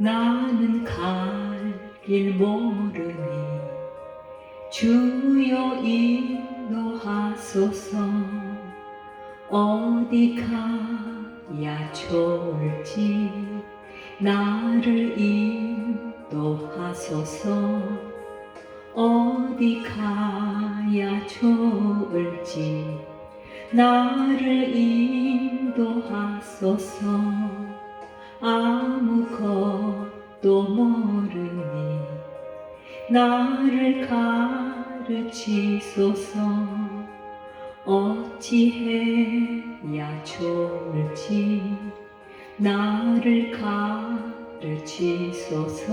나는 갈 길 모르니 주여 인도하소서. 어디 가야 좋을지 나를 인도하소서. 어디 가야 좋을지 나를 인도하소서. 아무것 도 모르니 나를 가르치소서. 어찌해야 좋을지 나를 가르치소서.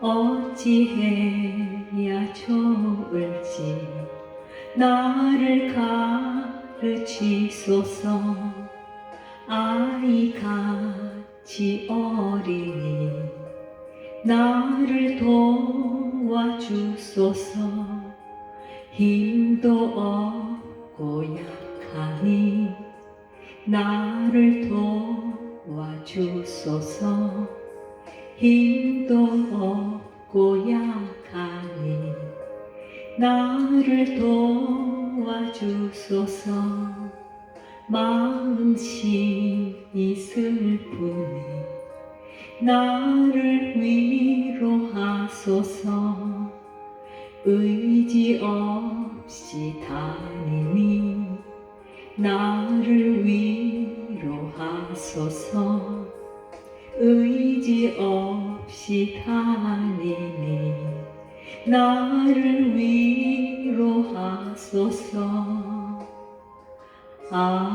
어찌해야 좋을지 나를 가르치소서. 아이같 이 어리니 나를 도와주소서. 힘도 없고 약하니 나를 도와주소서. 힘도 없고 약하니 나를 도와주소서 마음심이 슬프니 나를 위로하소서. 의지 없이 다니니 나를 위로하소서. 의지 없이 다니니 나를 위로하소서 아멘